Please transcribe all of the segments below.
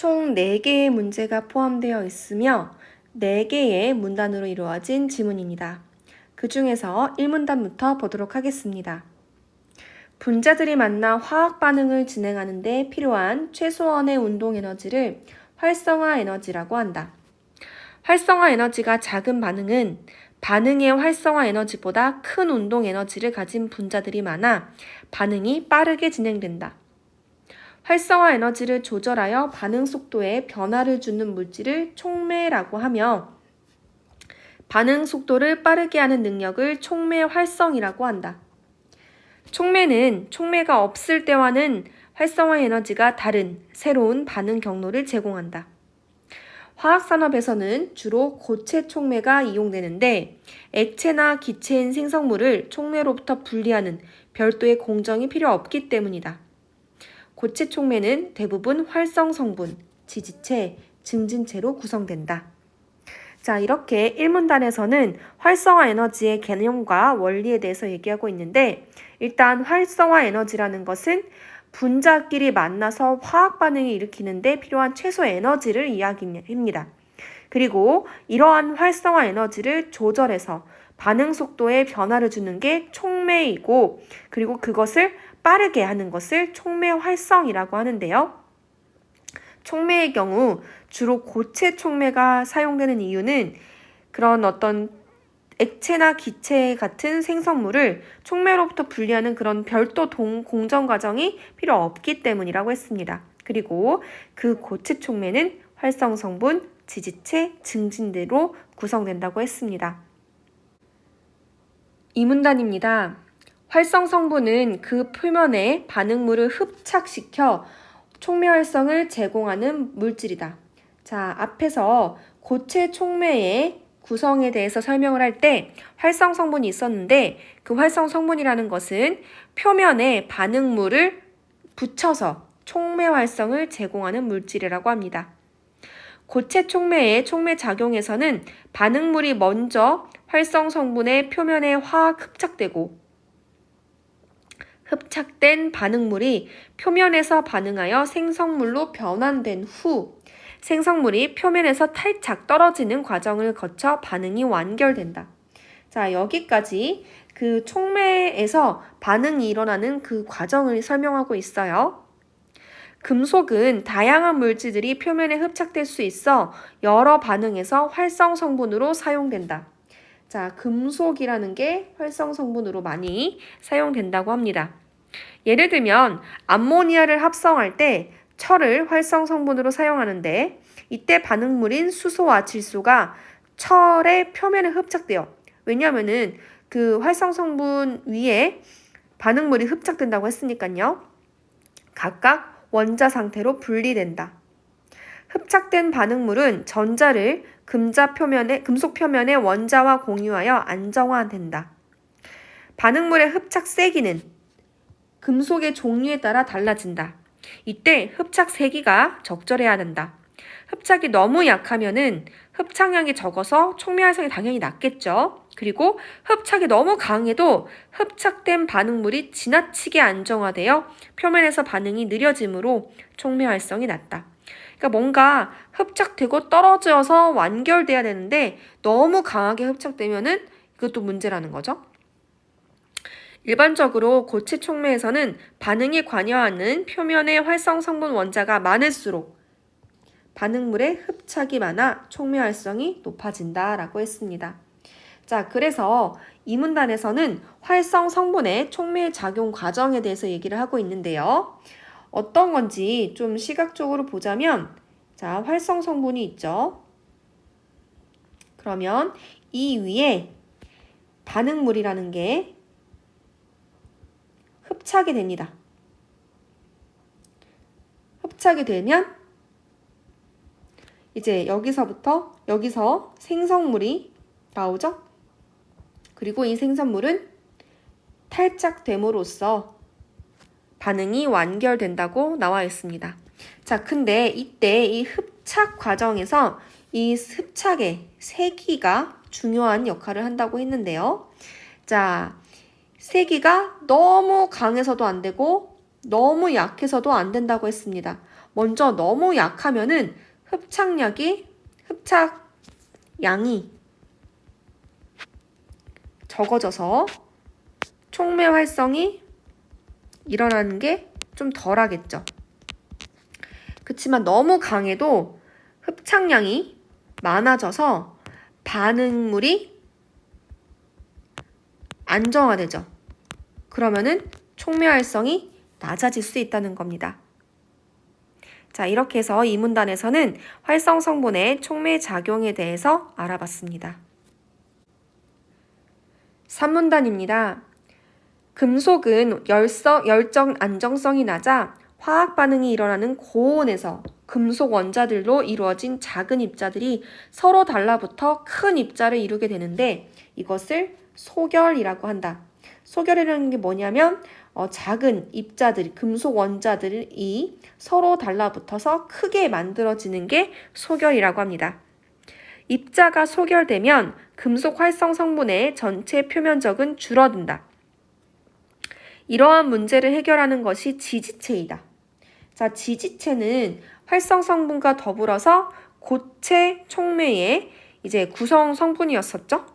총 4개의 문제가 포함되어 있으며 4개의 문단으로 이루어진 지문입니다. 그 중에서 1문단부터 보도록 하겠습니다. 분자들이 만나 화학 반응을 진행하는 데 필요한 최소한의 운동 에너지를 활성화 에너지라고 한다. 활성화 에너지가 작은 반응은 반응의 활성화 에너지보다 큰 운동 에너지를 가진 분자들이 많아 반응이 빠르게 진행된다. 활성화 에너지를 조절하여 반응 속도에 변화를 주는 물질을 촉매라고 하며 반응 속도를 빠르게 하는 능력을 촉매 활성이라고 한다. 촉매는 촉매가 없을 때와는 활성화 에너지가 다른 새로운 반응 경로를 제공한다. 화학산업에서는 주로 고체 촉매가 이용되는데 액체나 기체인 생성물을 촉매로부터 분리하는 별도의 공정이 필요 없기 때문이다. 고체 촉매는 대부분 활성 성분, 지지체, 증진체로 구성된다. 자, 이렇게 1문단에서는 활성화 에너지의 개념과 원리에 대해서 얘기하고 있는데 일단 활성화 에너지라는 것은 분자끼리 만나서 화학 반응을 일으키는데 필요한 최소 에너지를 이야기합니다. 그리고 이러한 활성화 에너지를 조절해서 반응 속도에 변화를 주는 게 촉매이고 그리고 그것을 빠르게 하는 것을 촉매 활성이라고 하는데요. 촉매의 경우 주로 고체 촉매가 사용되는 이유는 그런 어떤 액체나 기체 같은 생성물을 촉매로부터 분리하는 그런 별도 동, 공정 과정이 필요 없기 때문이라고 했습니다. 그리고 그 고체 촉매는 활성 성분, 지지체, 증진대로 구성된다고 했습니다. 이 문단입니다. 활성 성분은 그 표면에 반응물을 흡착시켜 촉매 활성을 제공하는 물질이다. 자, 앞에서 고체 촉매의 구성에 대해서 설명을 할 때 활성 성분이 있었는데 그 활성 성분이라는 것은 표면에 반응물을 붙여서 촉매 활성을 제공하는 물질이라고 합니다. 고체 촉매의 촉매 작용에서는 반응물이 먼저 활성 성분의 표면에 화학 흡착되고 흡착된 반응물이 표면에서 반응하여 생성물로 변환된 후 생성물이 표면에서 탈착 떨어지는 과정을 거쳐 반응이 완결된다. 자, 여기까지 그 촉매에서 반응이 일어나는 그 과정을 설명하고 있어요. 금속은 다양한 물질들이 표면에 흡착될 수 있어 여러 반응에서 활성 성분으로 사용된다. 자, 금속이라는 게 활성 성분으로 많이 사용된다고 합니다. 예를 들면 암모니아를 합성할 때 철을 활성 성분으로 사용하는데 이때 반응물인 수소와 질소가 철의 표면에 흡착돼요. 왜냐하면은 그 활성 성분 위에 반응물이 흡착된다고 했으니까요. 각각 원자 상태로 분리된다. 흡착된 반응물은 전자를 금자 표면에 금속 표면의 원자와 공유하여 안정화된다. 반응물의 흡착 세기는 금속의 종류에 따라 달라진다. 이때 흡착 세기가 적절해야 된다. 흡착이 너무 약하면은 흡착량이 적어서 촉매 활성이 당연히 낮겠죠. 그리고 흡착이 너무 강해도 흡착된 반응물이 지나치게 안정화되어 표면에서 반응이 느려지므로 촉매 활성이 낮다. 그러니까 뭔가 흡착되고 떨어져서 완결돼야 되는데 너무 강하게 흡착되면은 이것도 문제라는 거죠. 일반적으로 고체 촉매에서는 반응에 관여하는 표면의 활성 성분 원자가 많을수록 반응물의 흡착이 많아 촉매 활성이 높아진다라고 했습니다. 자, 그래서 이 문단에서는 활성 성분의 촉매 작용 과정에 대해서 얘기를 하고 있는데요. 어떤 건지 좀 시각적으로 보자면 자, 활성 성분이 있죠. 그러면 이 위에 반응물이라는 게 흡착이 됩니다. 흡착이 되면 이제 여기서부터 여기서 생성물이 나오죠? 그리고 이 생성물은 탈착됨으로써 반응이 완결된다고 나와 있습니다. 자, 근데 이때 이 흡착 과정에서 이 흡착의 세기가 중요한 역할을 한다고 했는데요. 자, 세기가 너무 강해서도 안 되고 너무 약해서도 안 된다고 했습니다. 먼저 너무 약하면은 흡착력이 흡착 양이 적어져서 촉매 활성이 일어나는 게 좀 덜하겠죠. 그렇지만 너무 강해도 흡착량이 많아져서 반응물이 안정화되죠. 그러면은 촉매 활성이 낮아질 수 있다는 겁니다. 자, 이렇게 해서 이 문단에서는 활성 성분의 촉매 작용에 대해서 알아봤습니다. 3문단입니다. 금속은 열성, 열정 안정성이 낮아 화학 반응이 일어나는 고온에서 금속 원자들로 이루어진 작은 입자들이 서로 달라붙어 큰 입자를 이루게 되는데 이것을 소결이라고 한다. 소결이라는 게 뭐냐면 어, 작은 입자들, 금속 원자들이 서로 달라붙어서 크게 만들어지는 게 소결이라고 합니다. 입자가 소결되면 금속 활성 성분의 전체 표면적은 줄어든다. 이러한 문제를 해결하는 것이 지지체이다. 자, 지지체는 활성 성분과 더불어서 고체 촉매의 이제 구성 성분이었었죠.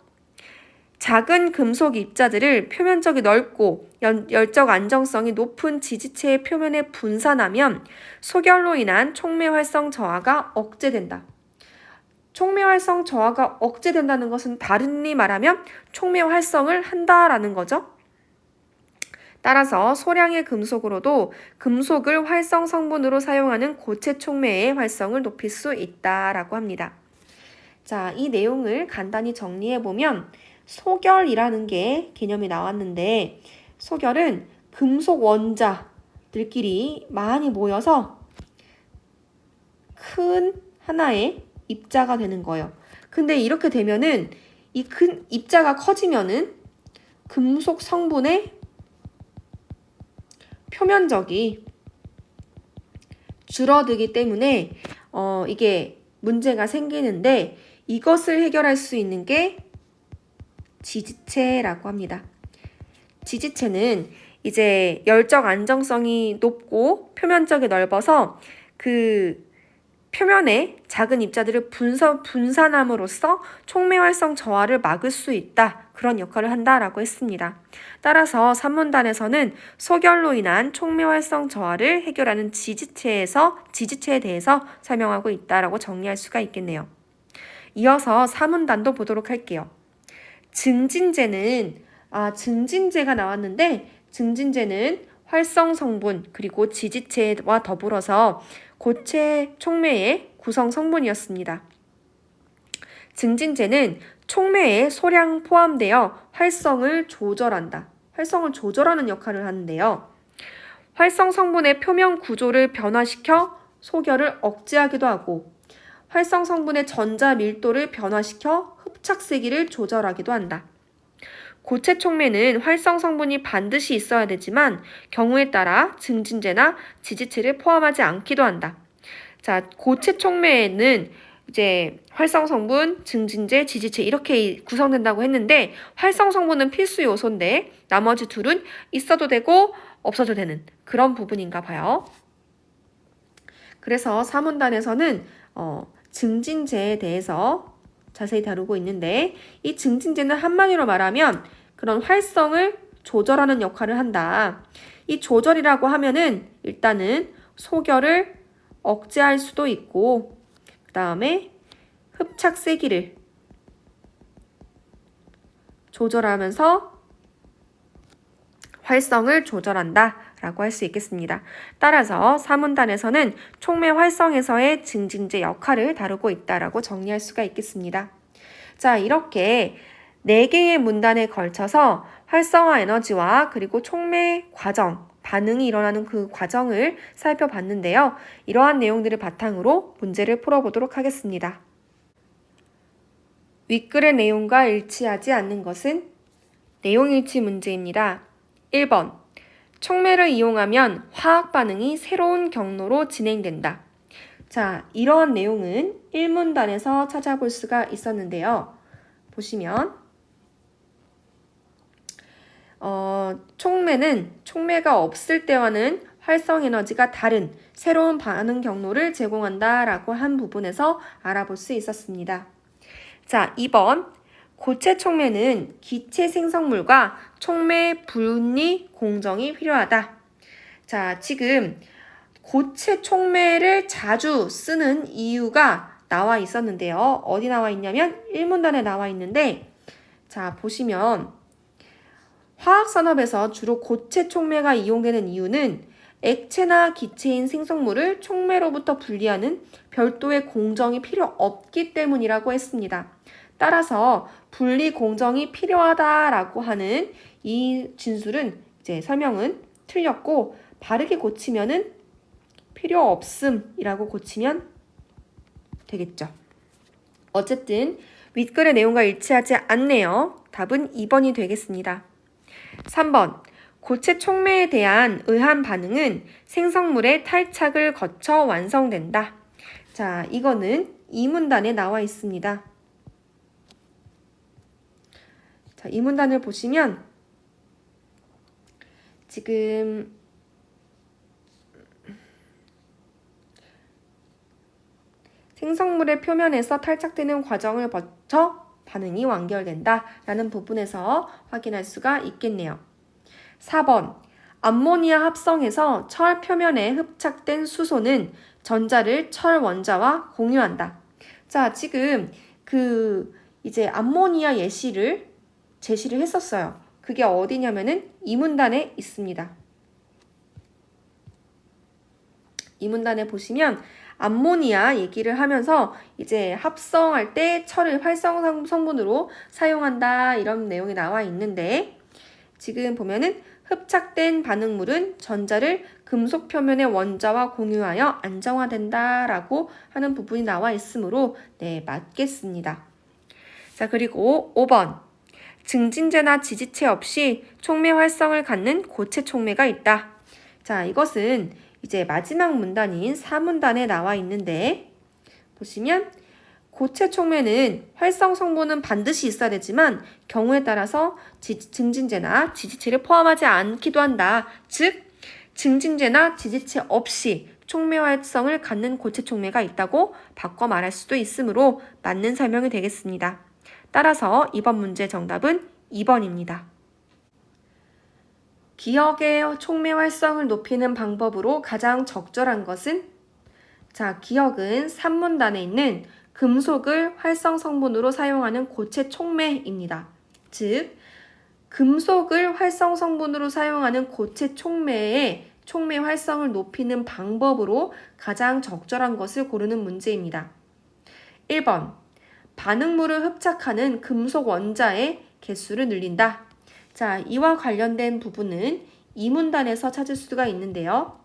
작은 금속 입자들을 표면적이 넓고 열적 안정성이 높은 지지체의 표면에 분산하면 소결로 인한 촉매 활성 저하가 억제된다. 촉매 활성 저하가 억제된다는 것은 다른리 말하면 촉매 활성을 한다라는 거죠. 따라서 소량의 금속으로도 금속을 활성 성분으로 사용하는 고체 촉매의 활성을 높일 수 있다라고 합니다. 자, 이 내용을 간단히 정리해 보면 소결이라는 게 개념이 나왔는데 소결은 금속 원자들끼리 많이 모여서 큰 하나의 입자가 되는 거예요. 근데 이렇게 되면은 이 큰 입자가 커지면은 금속 성분의 표면적이 줄어들기 때문에 어, 이게 문제가 생기는데 이것을 해결할 수 있는 게 지지체라고 합니다. 지지체는 이제 열적 안정성이 높고 표면적이 넓어서 그 표면에 작은 입자들을 분산, 분산함으로써 촉매 활성 저하를 막을 수 있다. 그런 역할을 한다라고 했습니다. 따라서 산문단에서는 소결로 인한 촉매 활성 저하를 해결하는 지지체에서 지지체에 대해서 설명하고 있다라고 정리할 수가 있겠네요. 이어서 사문단도 보도록 할게요. 증진제는 아 증진제가 나왔는데 증진제는 활성 성분 그리고 지지체와 더불어서 고체 촉매의 구성 성분이었습니다. 증진제는 촉매에 소량 포함되어 활성을 조절한다. 활성을 조절하는 역할을 하는데요. 활성 성분의 표면 구조를 변화시켜 소결을 억제하기도 하고 활성 성분의 전자 밀도를 변화시켜 흡착 세기를 조절하기도 한다. 고체 촉매는 활성 성분이 반드시 있어야 되지만 경우에 따라 증진제나 지지체를 포함하지 않기도 한다. 자, 고체 촉매에는 이제 활성 성분, 증진제, 지지체 이렇게 구성된다고 했는데 활성 성분은 필수 요소인데 나머지 둘은 있어도 되고 없어도 되는 그런 부분인가 봐요. 그래서 사문단에서는 어, 증진제에 대해서 자세히 다루고 있는데 이 증진제는 한마디로 말하면 그런 활성을 조절하는 역할을 한다. 이 조절이라고 하면은 일단은 소결을 억제할 수도 있고 그 다음에 흡착 세기를 조절하면서 활성을 조절한다. 라고 할 수 있겠습니다. 따라서 사문단에서는 촉매 활성에서의 증진제 역할을 다루고 있다라고 정리할 수가 있겠습니다. 자, 이렇게 4개의 문단에 걸쳐서 활성화 에너지와 그리고 촉매 과정, 반응이 일어나는 그 과정을 살펴봤는데요. 이러한 내용들을 바탕으로 문제를 풀어보도록 하겠습니다. 윗글의 내용과 일치하지 않는 것은 내용일치 문제입니다. 1번 촉매를 이용하면 화학 반응이 새로운 경로로 진행된다. 자, 이러한 내용은 1문단에서 찾아볼 수가 있었는데요. 보시면 어, 촉매는 촉매가 없을 때와는 활성 에너지가 다른 새로운 반응 경로를 제공한다라고 한 부분에서 알아볼 수 있었습니다. 자, 2번. 고체 촉매는 기체 생성물과 촉매 분리 공정이 필요하다. 자, 지금 고체 촉매를 자주 쓰는 이유가 나와 있었는데요. 어디 나와 있냐면 1문단에 나와 있는데 자, 보시면 화학 산업에서 주로 고체 촉매가 이용되는 이유는 액체나 기체인 생성물을 촉매로부터 분리하는 별도의 공정이 필요 없기 때문이라고 했습니다. 따라서 분리 공정이 필요하다라고 하는 이 진술은 이제 설명은 틀렸고 바르게 고치면은 필요 없음이라고 고치면 되겠죠. 어쨌든 윗글의 내용과 일치하지 않네요. 답은 2번이 되겠습니다. 3번. 고체 촉매에 대한 의한 반응은 생성물의 탈착을 거쳐 완성된다. 자, 이거는 이 문단에 나와 있습니다. 자, 이 문단을 보시면 지금 생성물의 표면에서 탈착되는 과정을 거쳐 반응이 완결된다 라는 부분에서 확인할 수가 있겠네요. 4번 암모니아 합성에서 철 표면에 흡착된 수소는 전자를 철 원자와 공유한다. 자, 지금 그 이제 암모니아 예시를 제시를 했었어요. 그게 어디냐면은 이 문단에 있습니다. 이 문단에 보시면 암모니아 얘기를 하면서 이제 합성할 때 철을 활성 성분으로 사용한다 이런 내용이 나와 있는데 지금 보면은 흡착된 반응물은 전자를 금속 표면의 원자와 공유하여 안정화된다라고 하는 부분이 나와 있으므로 네, 맞겠습니다. 자, 그리고 5번. 증진제나 지지체 없이 촉매 활성을 갖는 고체 촉매가 있다. 자, 이것은 이제 마지막 문단인 4문단에 나와 있는데 보시면 고체 촉매는 활성 성분은 반드시 있어야 되지만 경우에 따라서 지, 증진제나 지지체를 포함하지 않기도 한다. 즉 증진제나 지지체 없이 촉매 활성을 갖는 고체 촉매가 있다고 바꿔 말할 수도 있으므로 맞는 설명이 되겠습니다. 따라서 이번 문제 정답은 2번입니다. 기억의 촉매 활성을 높이는 방법으로 가장 적절한 것은 자, 기억은 3문단에 있는 금속을 활성 성분으로 사용하는 고체 촉매입니다. 즉, 금속을 활성 성분으로 사용하는 고체 촉매의 촉매 활성을 높이는 방법으로 가장 적절한 것을 고르는 문제입니다. 1번. 반응물을 흡착하는 금속 원자의 개수를 늘린다. 자, 이와 관련된 부분은 이 문단에서 찾을 수가 있는데요.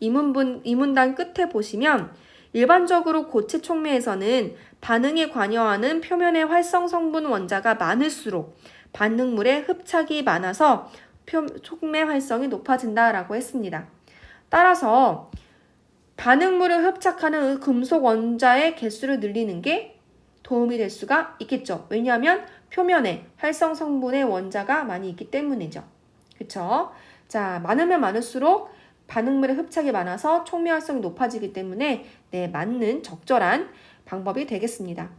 이, 문분, 이 문단 끝에 보시면 일반적으로 고체 촉매에서는 반응에 관여하는 표면의 활성 성분 원자가 많을수록 반응물의 흡착이 많아서 표, 촉매 활성이 높아진다라고 했습니다. 따라서 반응물을 흡착하는 금속 원자의 개수를 늘리는 게 도움이 될 수가 있겠죠. 왜냐하면 표면에 활성 성분의 원자가 많이 있기 때문이죠. 그쵸? 자, 많으면 많을수록 반응물의 흡착이 많아서 촉매 활성이 높아지기 때문에 네, 맞는 적절한 방법이 되겠습니다.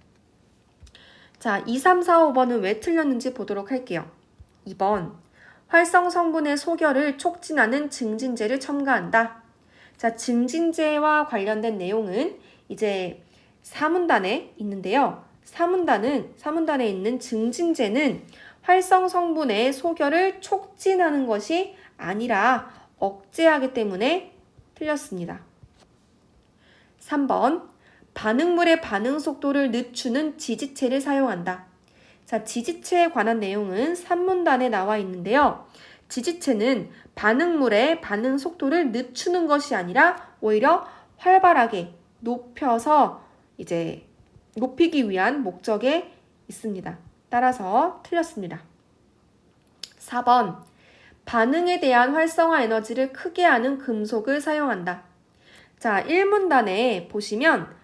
자, 2, 3, 4, 5번은 왜 틀렸는지 보도록 할게요. 2번. 활성 성분의 소결을 촉진하는 증진제를 첨가한다. 자, 증진제와 관련된 내용은 이제 사문단에 있는데요. 사문단은 사문단에 있는 증진제는 활성 성분의 소결을 촉진하는 것이 아니라 억제하기 때문에 틀렸습니다. 3번 반응물의 반응 속도를 늦추는 지지체를 사용한다. 자, 지지체에 관한 내용은 3문단에 나와 있는데요. 지지체는 반응물의 반응 속도를 늦추는 것이 아니라 오히려 활발하게 높여서 이제 높이기 위한 목적에 있습니다. 따라서 틀렸습니다. 4번. 반응에 대한 활성화 에너지를 크게 하는 금속을 사용한다. 자, 1문단에 보시면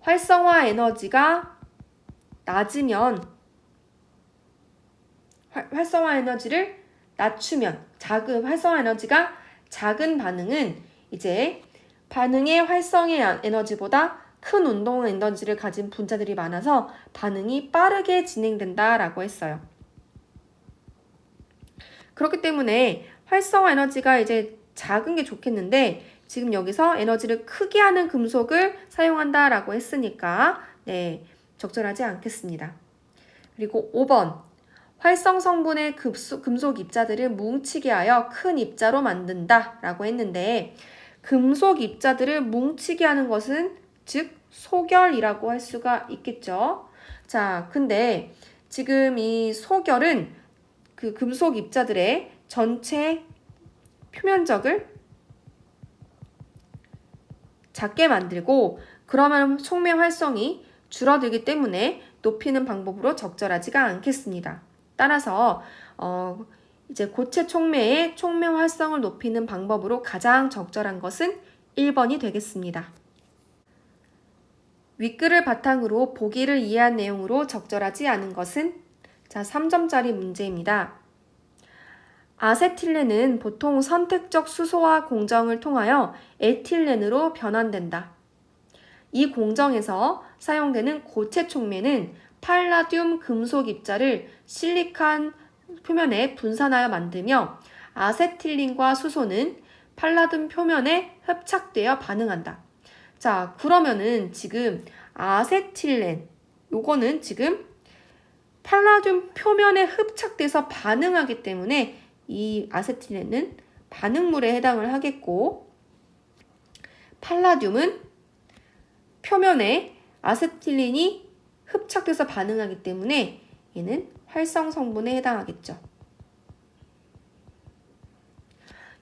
활성화 에너지가 낮으면 활성화 에너지를 낮추면 작은 활성화 에너지가 작은 반응은 이제 반응의 활성의 에너지보다 큰 운동 에너지를 가진 분자들이 많아서 반응이 빠르게 진행된다라고 했어요. 그렇기 때문에 활성화 에너지가 이제 작은 게 좋겠는데 지금 여기서 에너지를 크게 하는 금속을 사용한다라고 했으니까 네, 적절하지 않겠습니다. 그리고 5번 활성 성분의 급수, 금속 입자들을 뭉치게 하여 큰 입자로 만든다 라고 했는데 금속 입자들을 뭉치게 하는 것은 즉 소결이라고 할 수가 있겠죠. 자, 근데 지금 이 소결은 그 금속 입자들의 전체 표면적을 작게 만들고 그러면 촉매 활성이 줄어들기 때문에 높이는 방법으로 적절하지가 않겠습니다. 따라서 어, 이제 고체 촉매의 촉매 활성을 높이는 방법으로 가장 적절한 것은 1번이 되겠습니다. 윗글을 바탕으로 보기를 이해한 내용으로 적절하지 않은 것은 자, 3점짜리 문제입니다. 아세틸렌은 보통 선택적 수소화 공정을 통하여 에틸렌으로 변환된다. 이 공정에서 사용되는 고체 촉매는 팔라듐 금속 입자를 실리칸 표면에 분산하여 만들며 아세틸린과 수소는 팔라듐 표면에 흡착되어 반응한다. 자, 그러면은 지금 아세틸렌 요거는 지금 팔라듐 표면에 흡착돼서 반응하기 때문에 이 아세틸렌은 반응물에 해당을 하겠고 팔라듐은 표면에 아세틸린이 흡착돼서 반응하기 때문에 얘는 활성 성분에 해당하겠죠.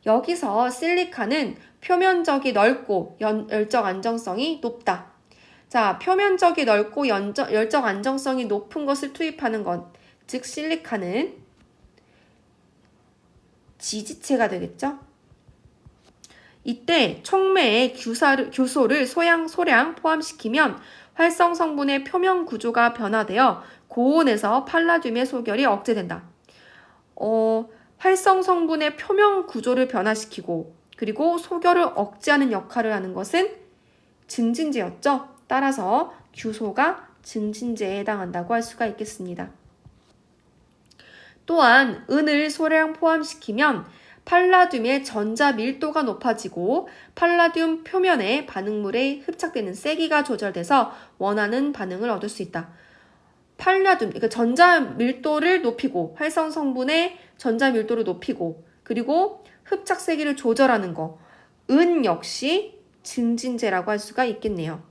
여기서 실리카는 표면적이 넓고 연, 열적 안정성이 높다. 자, 표면적이 넓고 연적, 열적 안정성이 높은 것을 투입하는 것, 즉 실리카는 지지체가 되겠죠. 이때 촉매에 규사를, 규소를 소량, 소량 포함시키면 활성 성분의 표면 구조가 변화되어 고온에서 팔라듐의 소결이 억제된다. 어, 활성 성분의 표면 구조를 변화시키고 그리고 소결을 억제하는 역할을 하는 것은 증진제였죠. 따라서 규소가 증진제에 해당한다고 할 수가 있겠습니다. 또한 은을 소량 포함시키면 팔라듐의 전자 밀도가 높아지고 팔라듐 표면에 반응물에 흡착되는 세기가 조절돼서 원하는 반응을 얻을 수 있다. 팔라듐, 그러니까 전자 밀도를 높이고 활성 성분의 전자 밀도를 높이고 그리고 흡착 세기를 조절하는 거. 은 역시 증진제라고 할 수가 있겠네요.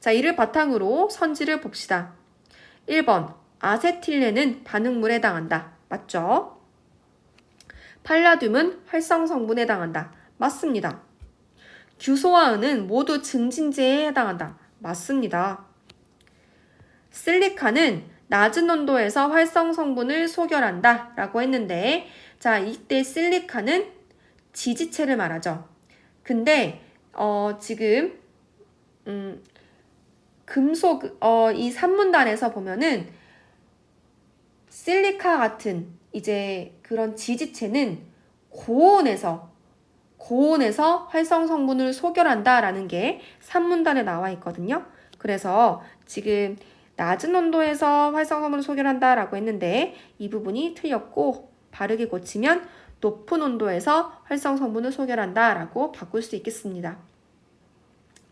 자, 이를 바탕으로 선지를 봅시다. 1번 아세틸렌은 반응물에 해당한다. 맞죠? 팔라듐은 활성 성분에 해당한다. 맞습니다. 규소와 은은 모두 증진제에 해당한다. 맞습니다. 실리카는 낮은 온도에서 활성 성분을 소결한다 라고 했는데 자 이때 실리카는 지지체를 말하죠. 근데 어, 지금 음, 금속 어, 이 산문단에서 보면은 실리카 같은 이제 그런 지지체는 고온에서 고온에서 활성 성분을 소결한다라는 게 산문단에 나와 있거든요. 그래서 지금 낮은 온도에서 활성 성분을 소결한다라고 했는데 이 부분이 틀렸고 바르게 고치면 높은 온도에서 활성 성분을 소결한다라고 바꿀 수 있겠습니다.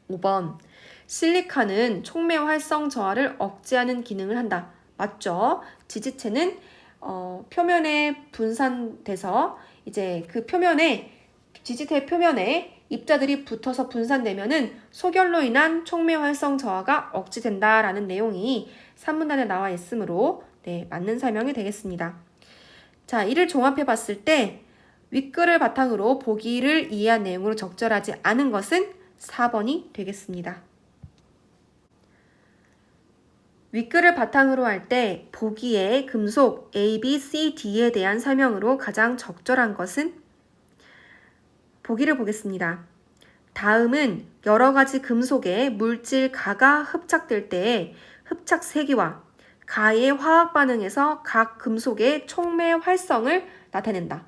5번 실리카는 촉매 활성 저하를 억제하는 기능을 한다. 맞죠? 지지체는 어, 표면에 분산돼서 이제 그 표면에 지지체 표면에 입자들이 붙어서 분산되면은 소결로 인한 촉매 활성 저하가 억제된다라는 내용이 산문단에 나와 있으므로 네, 맞는 설명이 되겠습니다. 자, 이를 종합해 봤을 때 윗글을 바탕으로 보기를 이해한 내용으로 적절하지 않은 것은 4번이 되겠습니다. 윗글을 바탕으로 할 때 보기의 금속 A, B, C, D에 대한 설명으로 가장 적절한 것은 보기를 보겠습니다. 다음은 여러 가지 금속의 물질 가가 흡착될 때의 흡착 세기와 가의 화학 반응에서 각 금속의 촉매 활성을 나타낸다.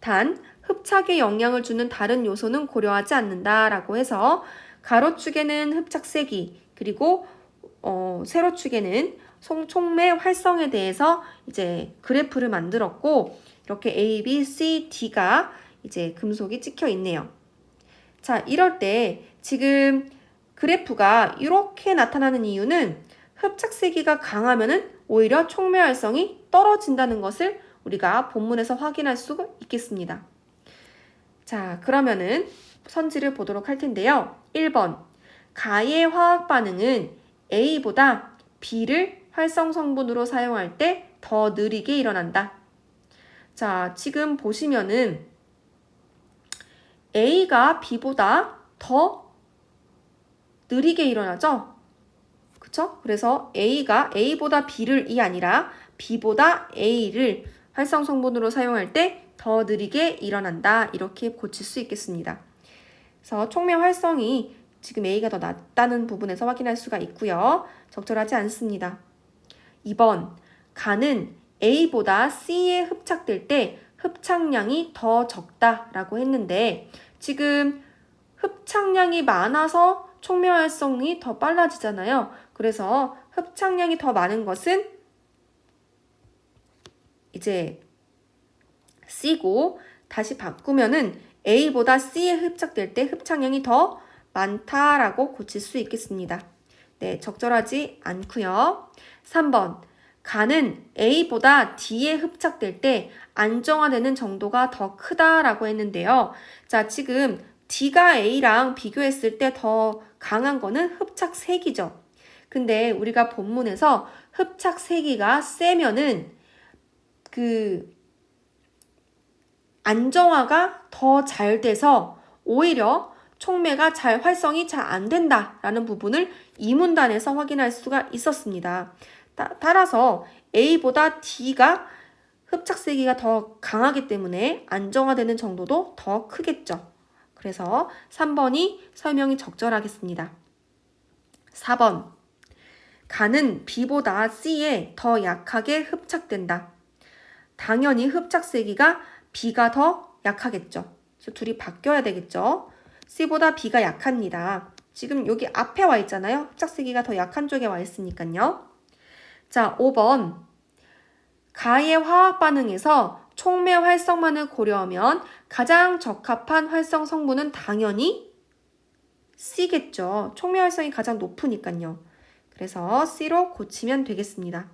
단 흡착에 영향을 주는 다른 요소는 고려하지 않는다라고 해서 가로축에는 흡착 세기 그리고 어, 세로축에는 송- 촉매 활성에 대해서 이제 그래프를 만들었고 이렇게 A, B, C, D가 이제 금속이 찍혀 있네요. 자, 이럴 때 지금 그래프가 이렇게 나타나는 이유는 흡착 세기가 강하면은 오히려 촉매 활성이 떨어진다는 것을 우리가 본문에서 확인할 수 있겠습니다. 자, 그러면은 선지를 보도록 할 텐데요. 1번. 가의 화학 반응은 A보다 B를 활성 성분으로 사용할 때 더 느리게 일어난다. 자, 지금 보시면은 A가 B보다 더 느리게 일어나죠? 그쵸? 그래서 A가 A보다 B를 이 아니라 B보다 A를 활성 성분으로 사용할 때 더 느리게 일어난다. 이렇게 고칠 수 있겠습니다. 그래서 촉매 활성이 지금 A가 더 낮다는 부분에서 확인할 수가 있고요. 적절하지 않습니다. 2번 간은 A보다 C에 흡착될 때 흡착량이 더 적다라고 했는데 지금 흡착량이 많아서 촉매 활성이 더 빨라지잖아요. 그래서 흡착량이 더 많은 것은 이제 C고 다시 바꾸면은 A보다 C에 흡착될 때 흡착량이 더 많다라고 고칠 수 있겠습니다. 네, 적절하지 않고요. 3번 간은 A보다 D에 흡착될 때 안정화되는 정도가 더 크다라고 했는데요. 자, 지금 D가 A랑 비교했을 때 더 강한 거는 흡착 세기죠. 근데 우리가 본문에서 흡착 세기가 세면은 그 안정화가 더 잘 돼서 오히려 촉매가 잘 활성이 잘 안 된다라는 부분을 이 문단에서 확인할 수가 있었습니다. 따, 따라서 A보다 D가 흡착 세기가 더 강하기 때문에 안정화되는 정도도 더 크겠죠. 그래서 3번이 설명이 적절하겠습니다. 4번. 간은 B보다 C에 더 약하게 흡착된다. 당연히 흡착 세기가 B가 더 약하겠죠. 그래서 둘이 바뀌어야 되겠죠. C보다 B가 약합니다. 지금 여기 앞에 와 있잖아요. 흡착 세기가 더 약한 쪽에 와 있으니까요. 자, 5번. 가의 화학 반응에서 촉매 활성만을 고려하면 가장 적합한 활성 성분은 당연히 C겠죠. 촉매 활성이 가장 높으니까요. 그래서 C로 고치면 되겠습니다.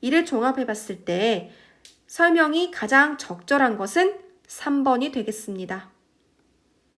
이를 종합해 봤을 때 설명이 가장 적절한 것은 3번이 되겠습니다.